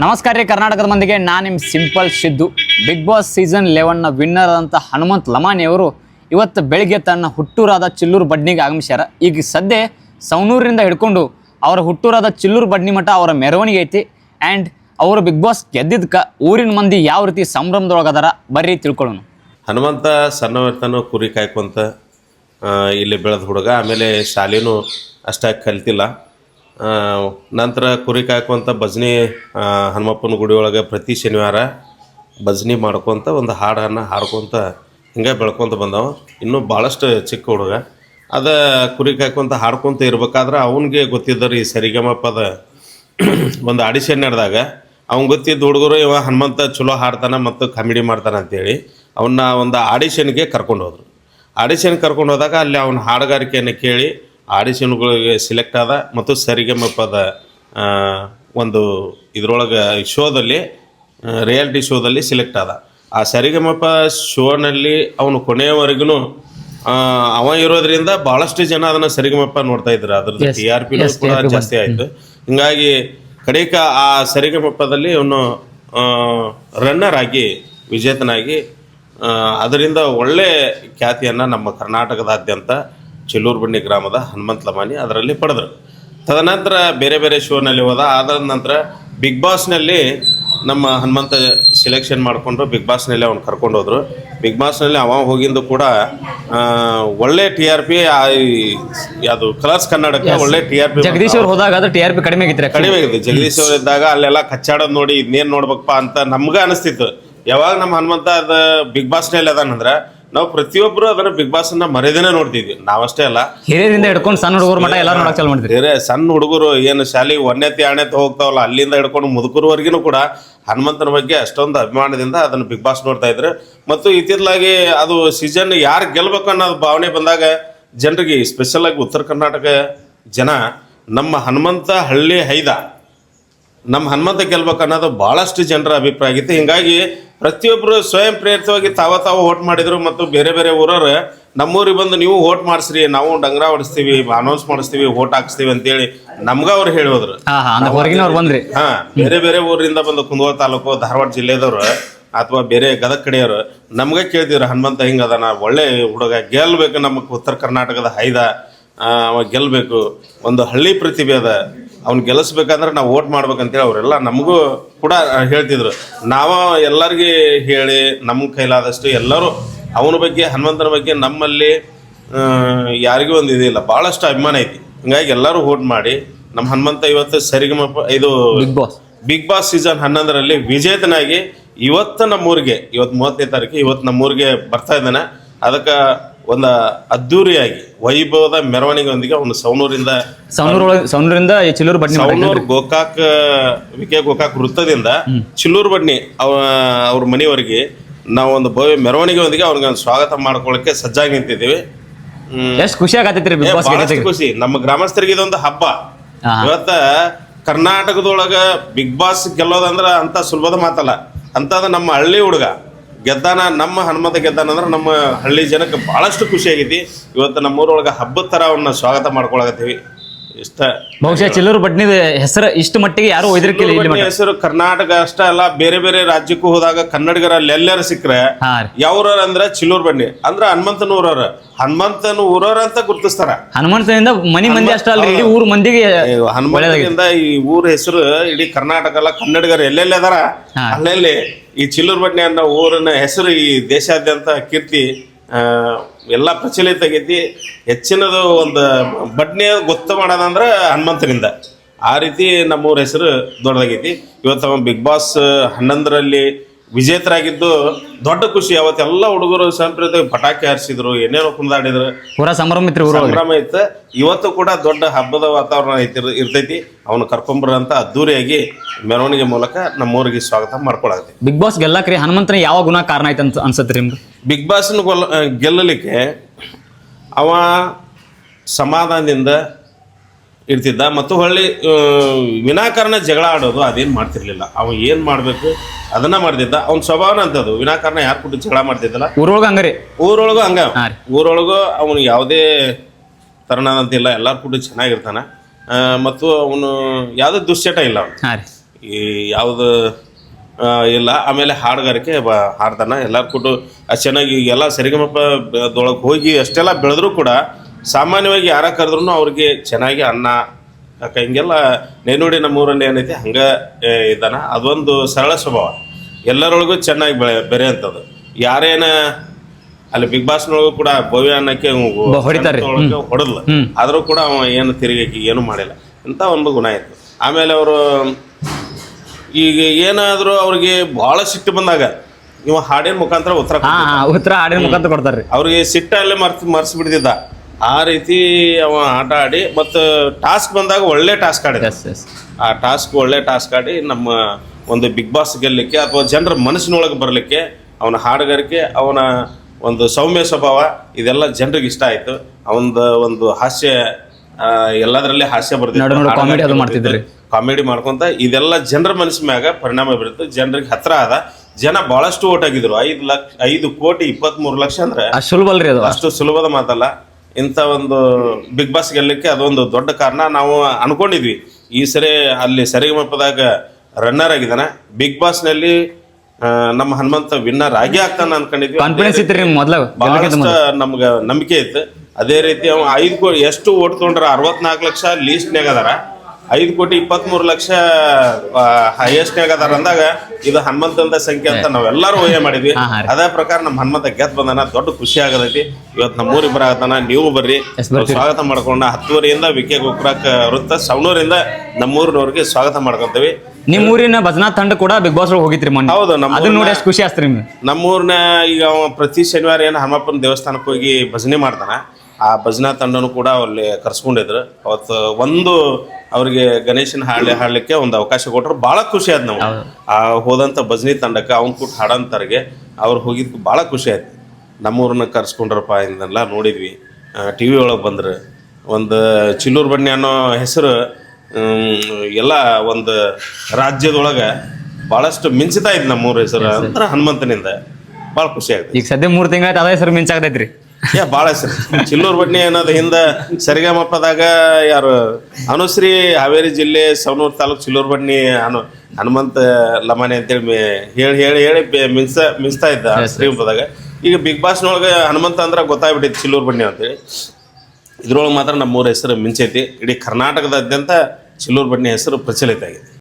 ನಮಸ್ಕಾರ ರೀ ಕರ್ನಾಟಕದ ಮಂದಿಗೆ. ನಾನು ನಿಮ್ಮ simple Siddu. Bigg Boss season ಲೆವೆನ್ನ winner ಆದಂಥ ಹನುಮಂತ್ ಲಮಾನಿ ಅವರು ಇವತ್ತು ಬೆಳಿಗ್ಗೆ ತನ್ನ ಹುಟ್ಟೂರಾದ ಚಿಲ್ಲೂರು ಬಡ್ನಿಗೆ ಆಗಮಿಸ್ಯಾರ. ಈಗ ಸದ್ಯ ಸವನೂರಿಂದ ಹಿಡ್ಕೊಂಡು ಅವರ ಹುಟ್ಟೂರಾದ ಚಿಲ್ಲೂರು ಬಡ್ನಿ ಮಠ ಅವರ ಮೆರವಣಿಗೆ ಐತಿ. ಆ್ಯಂಡ್ ಅವರು ಬಿಗ್ ಬಾಸ್ ಗೆದ್ದಿದ್ಕ ಊರಿನ ಮಂದಿ ಯಾವ ರೀತಿ ಸಂಭ್ರಮದೊಳಗದಾರ ಬರ್ರಿ ತಿಳ್ಕೊಳ್ಳೋಣ. ಹನುಮಂತ ಸಣ್ಣವರ್ತನು ಕುರಿ ಕಾಯ್ಕೊಂತ ಇಲ್ಲಿ ಬೆಳೆದ ಹುಡುಗ. ಆಮೇಲೆ ಶಾಲೆನೂ ಅಷ್ಟಾಗಿ ಕಲ್ತಿಲ್ಲ. ನಂತರ ಕುರಿ ಕಾಯ್ಕೊಂತ ಭಜನೆ ಹನುಮಪ್ಪನ ಗುಡಿ ಒಳಗೆ ಪ್ರತಿ ಶನಿವಾರ ಭಜನೆ ಮಾಡ್ಕೊತ ಒಂದು ಹಾಡನ್ನು ಹಾಡ್ಕೊತ ಹಿಂಗೆ ಬೆಳ್ಕೊತ ಬಂದವ. ಇನ್ನೂ ಭಾಳಷ್ಟು ಚಿಕ್ಕ ಹುಡುಗ. ಅದ ಕುರಿ ಕಾಯ್ಕೊತ ಹಾಡ್ಕೊತ ಇರ್ಬೇಕಾದ್ರೆ ಅವನಿಗೆ ಗೊತ್ತಿದ್ದರು ಈ ಸರಿಗಮಪ್ಪದ ಒಂದು ಆಡಿಷನ್ ನಡೆದಾಗ ಅವ್ನು ಗೊತ್ತಿದ್ದ ಹುಡುಗರು ಇವ ಹನುಮಂತ ಚಲೋ ಹಾಡ್ತಾನೆ ಮತ್ತು ಕಾಮಿಡಿ ಮಾಡ್ತಾನೆ ಅಂತೇಳಿ ಅವನ್ನ ಒಂದು ಆಡಿಷನ್ಗೆ ಕರ್ಕೊಂಡು ಹೋದರು. ಆಡಿಷನ್ ಕರ್ಕೊಂಡು ಹೋದಾಗ ಅಲ್ಲಿ ಅವನ ಹಾಡುಗಾರಿಕೆಯನ್ನು ಕೇಳಿ ಆಡಿಷನ್ಗಳಿಗೆ ಸಿಲೆಕ್ಟ್ ಆದ ಮತ್ತು ಸರಿಗಮಪದ ಒಂದು ಇದರೊಳಗೆ ಶೋದಲ್ಲಿ ರಿಯಾಲಿಟಿ ಶೋದಲ್ಲಿ ಸಿಲೆಕ್ಟ್ ಆದ. ಆ ಸರಿಗಮಪ ಶೋನಲ್ಲಿ ಅವನು ಕೊನೆಯವರೆಗೂ ಅವ ಇರೋದ್ರಿಂದ ಬಹಳಷ್ಟು ಜನ ಅದನ್ನ ಸರಿಗಮಪ ನೋಡ್ತಾ ಇದ್ರು. ಅದ್ರದ್ದು ಟಿ ಆರ್ ಪಿ ಕೂಡ ಜಾಸ್ತಿ ಆಯ್ತು. ಹಿಂಗಾಗಿ ಕಡೆಕ ಆ ಸರಿಗಮಪದಲ್ಲಿ ಅವನು ರನ್ನರ್ ಆಗಿ ವಿಜೇತನಾಗಿ ಅದರಿಂದ ಒಳ್ಳೆ ಖ್ಯಾತಿಯನ್ನ ನಮ್ಮ ಕರ್ನಾಟಕದಾದ್ಯಂತ ಚಿಲ್ಲೂರು ಬಂಡಿ ಗ್ರಾಮದ ಹನುಮಂತ ಲಮಾನಿ ಅದರಲ್ಲಿ ಪಡೆದರು. ತದನಂತರ ಬೇರೆ ಬೇರೆ ಶೋನಲ್ಲಿ ಹೋದ. ಆದ ನಂತರ ಬಿಗ್ ಬಾಸ್ನಲ್ಲಿ ನಮ್ಮ ಹನುಮಂತ ಸೆಲೆಕ್ಷನ್ ಮಾಡಿಕೊಂಡ್ರು ಬಿಗ್ ಬಾಸ್ನಲ್ಲಿ ಅವ್ನು ಕರ್ಕೊಂಡು ಹೋದರು. ಬಿಗ್ ಬಾಸ್ನಲ್ಲಿ ಅವ ಹೋಗಿದ್ದು ಕೂಡ ಒಳ್ಳೆ ಟಿ ಆರ್ ಪಿ ಯಾವುದು ಕಲರ್ಸ್ ಕನ್ನಡಕ್ಕೆ ಒಳ್ಳೆ ಟಿ ಆರ್ ಪಿ ಜಗದೀಶ್ ಅವ್ರು ಹೋದಾಗ ಅದು ಟಿ ಆರ್ ಪಿ ಕಡಿಮೆ ಆಗಿತ್ತು ಕಡಿಮೆ ಆಗಿದೆ ಜಗದೀಶ್ ಅವ್ರು ಇದ್ದಾಗ ಅಲ್ಲೆಲ್ಲ ಕಚ್ಚಾಡೋದು ನೋಡಿ ಇನ್ನೇನು ನೋಡ್ಬೇಕಪ್ಪ ಅಂತ ನಮ್ಗೆ ಅನಿಸ್ತಿತ್ತು. ಯಾವಾಗ ನಮ್ಮ ಹನುಮಂತ ಅದು ಬಿಗ್ ಬಾಸ್ನಲ್ಲಿ ಅದಾನಂದ್ರ ನಾವು ಪ್ರತಿಯೊಬ್ಬರು ಅದರ ಬಿಗ್ ಬಾಸ್ ಅನ್ನ ಮರೆದೇನೆ ನೋಡ್ತಿದ್ವಿ. ನಾವಷ್ಟೇ ಅಲ್ಲ. ಹಿರಿಯರಿಂದ ಹಿಡ್ಕೊಂಡು ಸಣ್ಣ ಹುಡುಗರು ಮಠ ಎಲ್ಲ ನೋಡಕ್ ಚಾಲು ಮಾಡಿದ್ರಿ ಬೇರೆ ಸಣ್ಣ ಹುಡುಗರು ಏನು ಶಾಲೆ ಒಂದನೇತಿ ಆಣೆತ ಹೋಗ್ತಾವಲ್ಲ ಅಲ್ಲಿಂದ ಹಿಡ್ಕೊಂಡು ಮುದುಕರವರೆಗೂ ಕೂಡ ಹನುಮಂತನ ಬಗ್ಗೆ ಅಷ್ಟೊಂದು ಅಭಿಮಾನದಿಂದ ಅದನ್ನು ಬಿಗ್ ಬಾಸ್ ನೋಡ್ತಾ ಇದ್ರು. ಮತ್ತು ಇತ್ತಿತ್ತಲಾಗಿ ಅದು ಸೀಸನ್ ಯಾರು ಗೆಲ್ಬೇಕು ಅನ್ನೋದು ಭಾವನೆ ಬಂದಾಗ ಜನರಿಗೆ ಸ್ಪೆಷಲ್ ಆಗಿ ಉತ್ತರ ಕರ್ನಾಟಕ ಜನ ನಮ್ಮ ಹನುಮಂತ ಹಳ್ಳಿ ಹೈದ ನಮ್ಮ ಹನುಮಂತ ಗೆಲ್ಬೇಕು ಅನ್ನೋದು ಭಾಳಷ್ಟು ಜನರ ಅಭಿಪ್ರಾಯ ಆಗಿತ್ತು. ಹಿಂಗಾಗಿ ಪ್ರತಿಯೊಬ್ಬರು ಸ್ವಯಂ ಪ್ರೇರಿತವಾಗಿ ತಾವ ತಾವ ಓಟ್ ಮಾಡಿದ್ರು ಮತ್ತು ಬೇರೆ ಬೇರೆ ಊರವ್ರು ನಮ್ಮೂರಿಗೆ ಬಂದು ನೀವು ಓಟ್ ಮಾಡಿಸ್ರಿ ನಾವು ಡಂಗ್ರ ಹೊಡಿಸ್ತೀವಿ ಅನೌನ್ಸ್ ಮಾಡಿಸ್ತೀವಿ ಓಟ್ ಹಾಕ್ಸ್ತೀವಿ ಅಂತೇಳಿ ನಮ್ಗ ಅವ್ರು ಹೇಳೋದ್ರು. ಹಾ ಬಂದ್ರಿ. ಹಾ ಬೇರೆ ಬೇರೆ ಊರಿಂದ ಬಂದು ಕುಂದಗೋಳ ತಾಲೂಕು ಧಾರವಾಡ ಜಿಲ್ಲೆದವ್ರು ಅಥವಾ ಬೇರೆ ಗದಗ ಕಡೆಯವರು ನಮ್ಗೆ ಕೇಳ್ತಿದ್ರು ಹನುಮಂತ ಹಿಂಗ ಅದಾನ ಒಳ್ಳೆ ಹುಡುಗ ಗೆಲ್ಬೇಕು ನಮ್ಮ ಉತ್ತರ ಕರ್ನಾಟಕದ ಹೈದ ಅವ ಗೆಲ್ಬೇಕು ಒಂದು ಹಳ್ಳಿ ಪ್ರತಿಭೆ ಅದ ಅವ್ನು ಗೆಲ್ಲಿಸ್ಬೇಕಂದ್ರೆ ನಾವು ಓಟ್ ಮಾಡ್ಬೇಕಂತೇಳಿ ಅವರೆಲ್ಲ ನಮಗೂ ಕೂಡ ಹೇಳ್ತಿದ್ರು. ನಾವು ಎಲ್ಲರಿಗೆ ಹೇಳಿ ನಮ್ಮ ಕೈಲಾದಷ್ಟು ಎಲ್ಲರೂ ಅವನ ಬಗ್ಗೆ ಹನುಮಂತನ ಬಗ್ಗೆ ನಮ್ಮಲ್ಲಿ ಯಾರಿಗೂ ಒಂದು ಇದಿಲ್ಲ ಭಾಳಷ್ಟು ಅಭಿಮಾನ ಐತಿ. ಹಿಂಗಾಗಿ ಎಲ್ಲರೂ ಓಟ್ ಮಾಡಿ ನಮ್ಮ ಹನುಮಂತ ಇವತ್ತು ಸರಿಗಮಪ ಇದು Bigg Boss Bigg Boss season ಹನ್ನೊಂದರಲ್ಲಿ ವಿಜೇತನಾಗಿ ಇವತ್ತು ನಮ್ಮೂರಿಗೆ ಇವತ್ತು ಮೂವತ್ತನೇ ತಾರೀಕು ಇವತ್ತು ನಮ್ಮೂರಿಗೆ ಬರ್ತಾ ಇದ್ದಾನೆ. ಅದಕ್ಕೆ ಒಂದು ಅದ್ದೂರಿಯಾಗಿ ವೈಭವದ ಮೆರವಣಿಗೆಯೊಂದಿಗೆ ಒಂದು ಸವಣೂರಿಂದ ಸೌನೂರ್ ಸೌನೂರಿಂದ ಚಿಲ್ಲೂರು ಬಡ್ನಿ ಸವಣೂರು ಗೋಕಾಕ್ ವಿಕೆ ಗೋಕಾಕ್ ವೃತ್ತದಿಂದ ಚಿಲ್ಲೂರು ಬಡ್ನಿ ಅವ ಅವ್ರ ಮನೆಯವರಿಗೆ ನಾವು ಒಂದು ಭವ್ಯ ಮೆರವಣಿಗೆಯೊಂದಿಗೆ ಅವ್ರಿಗೆ ಒಂದು ಸ್ವಾಗತ ಮಾಡ್ಕೊಳ್ಳೋಕೆ ಸಜ್ಜಾಗಿ ನಿಂತಿದ್ದೀವಿ. ಎಷ್ಟು ಖುಷಿ ಆಗತ್ತೈತ್ರಿ ಬಿಗ್ ಬಾಸ್ ಬಹಳಷ್ಟು ಖುಷಿ. ನಮ್ಮ ಗ್ರಾಮಸ್ಥರಿಗೆ ಇದೊಂದು ಹಬ್ಬ. ಇವತ್ತ ಕರ್ನಾಟಕದೊಳಗ ಬಿಗ್ ಬಾಸ್ ಗೆಲ್ಲೋದಂದ್ರ ಅಂತ ಸುಲಭದ ಮಾತಲ್ಲ. ಅಂತ ನಮ್ಮ ಹಳ್ಳಿ ಹುಡುಗ. ಗೆದ್ದಾನ, ನಮ್ಮ ಹನುಮಂತ ಗೆದ್ದಾನ ಅಂದ್ರೆ ನಮ್ಮ ಹಳ್ಳಿ ಜನಕ್ಕೆ ಬಹಳಷ್ಟು ಖುಷಿ ಆಗೈತಿ ಇವತ್ತು ನಮ್ಮೂರೊಳಗೆ ಹಬ್ಬದ ಅವನ್ನ ಸ್ವಾಗತ ಮಾಡ್ಕೊಳಕತ್ತೀವಿ. ಇಷ್ಟ. ಬಹುಶಃ ಚಿಲ್ಲೂರು ಬಡ್ನಿದ ಹೆಸರು ಇಷ್ಟು ಮಟ್ಟಿಗೆ ಯಾರು ಒಯ್ದಿರ್ಕಿಲ್ಲ ಇಲ್ಲಿ ಹೆಸರು ಕರ್ನಾಟಕ ಅಷ್ಟ ಅಲ್ಲ ಬೇರೆ ಬೇರೆ ರಾಜ್ಯಕ್ಕೂ ಹೋದಾಗ ಕನ್ನಡಿಗರ ಎಲ್ಲರೂ ಸಿಕ್ಕರೆ ಹಾ ರೀ. ಯಾವ್ರವ್ರ ಅಂದ್ರ ಚಿಲ್ಲೂರ್ ಬನ್ನಿ ಅಂದ್ರ ಹನುಮಂತನ ಊರವ್ರ ಹನುಮಂತನ ಊರವ್ರ ಅಂತ ಗುರ್ತಿಸ್ತಾರ. ಹನುಮಂತನಿಂದ ಮನಿ ಮಂದಿ ಅಷ್ಟ ಅಲ್ರಿ ಇಡೀ ಊರ್ ಮಂದಿಗೆ ಹನುಮಂತನಿಂದ ಈ ಊರ ಹೆಸರು ಇಡೀ ಕರ್ನಾಟಕ ಅಲ್ಲ ಕನ್ನಡಿಗರು ಎಲ್ಲೆಲ್ಲಿ ಅದಾರ? ಹಾ. ಅಲ್ಲೆಲ್ಲಿ ಈ ಚಿಲ್ಲೂರ್ ಬಡ್ನಿ ಅನ್ನೋ ಊರಿನ ಹೆಸರು ಈ ದೇಶಾದ್ಯಂತ ಕೀರ್ತಿ ಆ, ಎಲ್ಲ ಪ್ರಚಲಿತ ಆಗೈತಿ. ಹೆಚ್ಚಿನದು ಒಂದು ಬಡ್ನೆ ಗೊತ್ತು ಮಾಡೋದಂದ್ರೆ ಹನುಮಂತನಿಂದ. ಆ ರೀತಿ ನಮ್ಮೂರ ಹೆಸರು ದೊಡ್ಡದಾಗೈತಿ. ಇವತ್ತು ಅವ ಬಿಗ್ ಬಾಸ್ ಹನ್ನೊಂದರಲ್ಲಿ ವಿಜೇತರಾಗಿದ್ದು ದೊಡ್ಡ ಖುಷಿ. ಅವತ್ತೆಲ್ಲ ಹುಡುಗರು ಸಂಪ್ರದಾಯ ಪಟಾಕಿ ಹಾರಿಸಿದ್ರು ಏನೇನೋ ಕುಂದಾಡಿದ್ರು ಪೂರಾ ಸಂಭ್ರಮ ಇತ್ತು ಸಂಭ್ರಮ ಇತ್ತು. ಇವತ್ತು ಕೂಡ ದೊಡ್ಡ ಹಬ್ಬದ ವಾತಾವರಣ ಐತಿ ಇರ್ತೈತಿ. ಅವನು ಕರ್ಕೊಂಬರಂತ ಅದ್ದೂರಿಯಾಗಿ ಮೆರವಣಿಗೆ ಮೂಲಕ ನಮ್ಮೂರಿಗೆ ಸ್ವಾಗತ ಮಾಡ್ಕೊಳತ್ತಿ ಬಿಗ್ ಬಾಸ್ ಗೆಲ್ಲಕ್ರಿ. ಹನುಮಂತನ ಯಾವ ಗುಣ ಕಾರಣ ಐತೆ ಅಂತ ರೀ ನಿಮ್ಗೆ ಬಿಗ್ ಬಾಸ್ನ ಗೊಲ್ಲ ಗೆಲ್ಲಲಿಕ್ಕೆ ಅವ ಸಮಾಧಾನದಿಂದ ಇರ್ತಿದ್ದ ಮತ್ತು ಹೊಳ್ಳಿ ವಿನಾಕಾರಣ ಜಗಳ ಆಡೋದು ಅದೇನು ಮಾಡ್ತಿರ್ಲಿಲ್ಲ. ಅವ ಏನು ಮಾಡಬೇಕು ಅದನ್ನ ಮಾಡ್ತಿದ್ದ. ಅವ್ನ ಸ್ವಭಾವನ ಅಂತದು ವಿನಾಕಾರಣ ಯಾರು ಕೂಡ ಜಗಳ ಮಾಡ್ತಿದ್ದಲ್ಲ? ಊರೊಳಗೆ ಹಂಗಾರಿ ಊರೊಳಗೂ ಹಂಗ. ಊರೊಳಗೂ ಅವನು ಯಾವುದೇ ತರನಾದಂತಿಲ್ಲ. ಎಲ್ಲಾರು ಕೂಡ ಚೆನ್ನಾಗಿರ್ತಾನ. ಮತ್ತು ಅವನು ಯಾವುದೇ ದುಶ್ಚಟ ಇಲ್ಲ ಅವನು. ಈ ಯಾವುದು ಇಲ್ಲ. ಆಮೇಲೆ ಹಾಡುಗಾರಿಕೆ ಬ ಹಾಡ್ತಾನೆ ಎಲ್ಲರೂ ಕೊಟ್ಟು ಅಷ್ಟ್ ಚೆನ್ನಾಗಿ ಎಲ್ಲ ಸರಿಗಮಪ ದೊಳಗೆ ಹೋಗಿ ಅಷ್ಟೆಲ್ಲ ಬೆಳೆದ್ರು ಕೂಡ ಸಾಮಾನ್ಯವಾಗಿ ಯಾರ ಕರೆದ್ರೂ ಅವ್ರಿಗೆ ಚೆನ್ನಾಗಿ ಅನ್ನ ಯಾಕೆ ಹಿಂಗೆಲ್ಲ ನೇನುಡಿ ನಮ್ಮೂರಲ್ಲಿ ಏನೈತಿ ಹಂಗೆ ಇದ್ದಾನೆ. ಅದೊಂದು ಸರಳ ಸ್ವಭಾವ. ಎಲ್ಲರೊಳಗೂ ಚೆನ್ನಾಗಿ ಬೆಳೆ ಬೆರೆಯಂಥದ್ದು ಯಾರೇನ ಅಲ್ಲಿ ಬಿಗ್ ಬಾಸ್ನೊಳಗೂ ಕೂಡ ಭವ್ಯ ಅನ್ನಕ್ಕೆ. ಹೊಡೆದ್ಲ. ಆದರೂ ಕೂಡ ಅವ ಏನು ತಿರುಗಿ ಏನು ಮಾಡಿಲ್ಲ. ಇಂಥ ಒಂದು ಗುಣ ಇತ್ತು. ಆಮೇಲೆ ಅವರು ಈಗ ಏನಾದರೂ ಅವ್ರಿಗೆ ಭಾಳ ಸಿಟ್ಟು ಬಂದಾಗ ಇವ ಹಾಡಿನ ಮುಖಾಂತರ ಉತ್ತರ ಹಾ ಹಾ ಉತ್ತರ ಹಾಡಿನ ಮುಖಾಂತರ ಕೊಡ್ತಾರೆ ಅವ್ರಿಗೆ ಸಿಟ್ಟಲ್ಲೇ ಮರ್ಸ್ ಮರ್ಸಿ ಬಿಡ್ತಿದ್ದ ಆ ರೀತಿ ಅವ ಆಟ ಆಡಿ ಮತ್ತು ಟಾಸ್ಕ್ ಬಂದಾಗ ಒಳ್ಳೆ ಟಾಸ್ಕ್ ಆಡಿದ. ಎಸ್ ಎಸ್ ಆ ಟಾಸ್ಕ್ ಒಳ್ಳೆ ಟಾಸ್ಕ್ ಆಡಿ ನಮ್ಮ ಒಂದು ಬಿಗ್ ಬಾಸ್ ಗೆಲ್ಲಕ್ಕೆ ಅಥವಾ ಜನರ ಮನಸ್ಸಿನೊಳಗೆ ಬರಲಿಕ್ಕೆ ಅವನ ಹಾಡುಗಾರಿಕೆ ಅವನ ಒಂದು ಸೌಮ್ಯ ಸ್ವಭಾವ ಇದೆಲ್ಲ ಜನರಿಗೆ ಇಷ್ಟ ಆಯಿತು. ಅವನ ಒಂದು ಹಾಸ್ಯ ಎಲ್ಲದರಲ್ಲಿ ಹಾಸ್ಯ ಬರ್ತಿತ್ತು ಕಾಮಿಡಿ ಅದು ಮಾಡ್ತಿದ್ರಿ. ಕಾಮಿಡಿ ಮಾಡ್ಕೊಂತ ಇದೆಲ್ಲ ಜನರ ಮನಸ್ಸಿನ ಮ್ಯಾಗ ಪರಿಣಾಮ ಬೀರುತ್ತೆ. ಜನರಿಗೆ ಹತ್ರ ಆದ ಜನ ಬಹಳಷ್ಟು ಓಟ್ ಆಗಿದ್ರು. ಐದು ಲಕ್ಷ ಐದು ಕೋಟಿ ಇಪ್ಪತ್ಮೂರು ಲಕ್ಷ ಅಂದ್ರೆ ಅಷ್ಟು ಸುಲಭ ಅಲ್ರಿ ಅದು? ಅಷ್ಟು ಸುಲಭದ ಮಾತಲ್ಲ. ಇಂತ ಒಂದು ಬಿಗ್ ಬಾಸ್ ಗೆಲ್ಲಕ್ಕೆ ಅದೊಂದು ದೊಡ್ಡ ಕಾರಣ ನಾವು ಅನ್ಕೊಂಡಿದ್ವಿ. ಈ ಸರಿ ಅಲ್ಲಿ ಸರಿಗಮಪದಾಗ ರನ್ನರ್ ಆಗಿದ್ದಾನೆ. ಬಿಗ್ ಬಾಸ್ನಲ್ಲಿ ನಮ್ಮ ಹನುಮಂತ ವಿನ್ನರ್ ಆಗಿ ಆಗ್ತಾನೆ ಅನ್ಕೊಂಡಿದ್ವಿ. ಕಾನ್ಫಿಡೆನ್ಸ್ ಮೊದ್ಲ ನಮ್ಗೆ ನಂಬಿಕೆ ಇತ್ತು. ಅದೇ ರೀತಿ ಅವ ಐದು ಕೋಟಿ ಎಷ್ಟು ಓಟ್ ತೊಗೊಂಡ್ರ ಅರವತ್ನಾಲ್ಕು ಲಕ್ಷ ಲೀಸ್ಟ್ನಾಗ ಅದಾರ. ಐದು ಕೋಟಿ ಇಪ್ಪತ್ಮೂರು ಲಕ್ಷ ಹೈಯೆಸ್ಟ್ನಾಗ ಅದಾರ ಅಂದಾಗ ಇದು ಹನುಮಂತಂದ ಸಂಖ್ಯೆ ಅಂತ ನಾವೆಲ್ಲರೂ ಊಹೆ ಮಾಡಿದ್ವಿ. ಅದೇ ಪ್ರಕಾರ ನಮ್ಮ ಹನುಮಂತ ಗೆದ್ದು ಬಂದನ ದೊಡ್ಡ ಖುಷಿ ಆಗದೈತಿ. ಇವತ್ತು ನಮ್ಮೂರಿಗೆ ಬರಾಕತ್ತಾನ ನೀವು ಬರ್ರಿ. ಸ್ವಾಗತ ಮಾಡ್ಕೊಂಡ ಹತ್ತುವರೆಯಿಂದ ವಿಕೆ ಗೋಪುರಕ್ಕೆ ವೃತ್ತ ಸವಣೂರಿಂದ ನಮ್ಮೂರಿನವ್ರಿಗೆ ಸ್ವಾಗತ ಮಾಡ್ಕೊಂತೀವಿ. ನಿಮ್ ಊರಿನ ಭಜನಾ ತಂಡ ಕೂಡ ಬಿಗ್ ಬಾಸ್ ಒಳಗೆ ಹೋಗಿತ್ರಿ ಮೊನ್ನೆ. ಹೌದು ನಮ್ಮ ಅದನ್ನ ನೋಡಿ ಎಷ್ಟು ಖುಷಿ ಆಸ್ತ್ರಿ ನಿಮ್ಗೆ. ನಮ್ಮೂರ್ನ ಈಗ ಅವ ಪ್ರತಿ ಶನಿವಾರ ಏನು ಹನುಮಪ್ಪನ ದೇವಸ್ಥಾನಕ್ಕೆ ಹೋಗಿ ಭಜನೆ ಮಾಡ್ತಾನ. ಆ ಭಜನಾ ತಂಡನೂ ಕೂಡ ಅಲ್ಲಿ ಕರ್ಸ್ಕೊಂಡಿದ್ರು. ಅವತ್ತು ಒಂದು ಅವರಿಗೆ ಗಣೇಶನ ಹಾಡ್ಲಿ ಹಾಡಲಿಕ್ಕೆ ಒಂದು ಅವಕಾಶ ಕೊಟ್ಟರು ಭಾಳ ಖುಷಿ ಆಯ್ತು ನಾವು ಆ ಹೋದಂಥ ಭಜನಿ ತಂಡಕ್ಕೆ ಅವ್ನು ಕೂಟ್ ಹಾಡಂತವ್ರಿಗೆ ಅವ್ರು ಹೋಗಿದ್ದು ಭಾಳ ಖುಷಿ ಆಯ್ತು. ನಮ್ಮೂರನ್ನ ಕರ್ಸ್ಕೊಂಡ್ರಪ್ಪ ಇಂದೆಲ್ಲ ನೋಡಿದ್ವಿ. ಟಿ ವಿ ಒಳಗೆ ಬಂದ್ರು. ಒಂದು ಚಿಲ್ಲೂರು ಬಣ್ಣಿ ಅನ್ನೋ ಹೆಸರು ಎಲ್ಲ ಒಂದು ರಾಜ್ಯದೊಳಗೆ ಭಾಳಷ್ಟು ಮಿಂಚುತ್ತಾ ಇದ್ದು ನಮ್ಮೂರ ಹೆಸರು. ಅಂದ್ರೆ ಹನುಮಂತನಿಂದ ಭಾಳ ಖುಷಿ ಆಗುತ್ತೆ. ಈಗ ಸದ್ಯ ಮೂರು ತಿಂಗಳ ಅದೇ ಹೆಸರು ಮಿಂಚಾಗತೈತ್ರಿ. ಏ ಭಾಳ ಹೆಸರು ಚಿಲ್ಲೂರು ಬಟ್ನಿ ಅನ್ನೋದು ಹಿಂದೆ ಸರಿಗಮಪ್ಪದಾಗ ಯಾರು ಅನುಶ್ರೀ ಹಾವೇರಿ ಜಿಲ್ಲೆ ಸವನೂರು ತಾಲೂಕು ಚಿಲ್ಲೂರು ಬಟ್ನಿ ಅನು ಹನುಮಂತ ಲಮಾನೆ ಅಂತೇಳಿ ಮೇ- ಹೇಳಿ ಹೇಳಿ ಹೇಳಿ ಮಿಂಚ ಮಿಂಚ್ತಾ ಇದ್ದ ಶ್ರೀಮಂತದಾಗ. ಈಗ ಬಿಗ್ ಬಾಸ್ನೊಳಗೆ ಹನುಮಂತ ಅಂದ್ರೆ ಗೊತ್ತಾಗ್ಬಿಟ್ಟಿತ್ತು ಚಿಲ್ಲೂರು ಬಟ್ನಿ ಅಂತೇಳಿ. ಇದ್ರೊಳಗೆ ಮಾತ್ರ ನಮ್ಮೂರ ಹೆಸರು ಮಿಂಚೈತಿ. ಇಡೀ ಕರ್ನಾಟಕದಾದ್ಯಂತ ಚಿಲ್ಲೂರು ಬಟ್ನಿ ಹೆಸರು ಪ್ರಚಲಿತ ಆಗಿದೆ.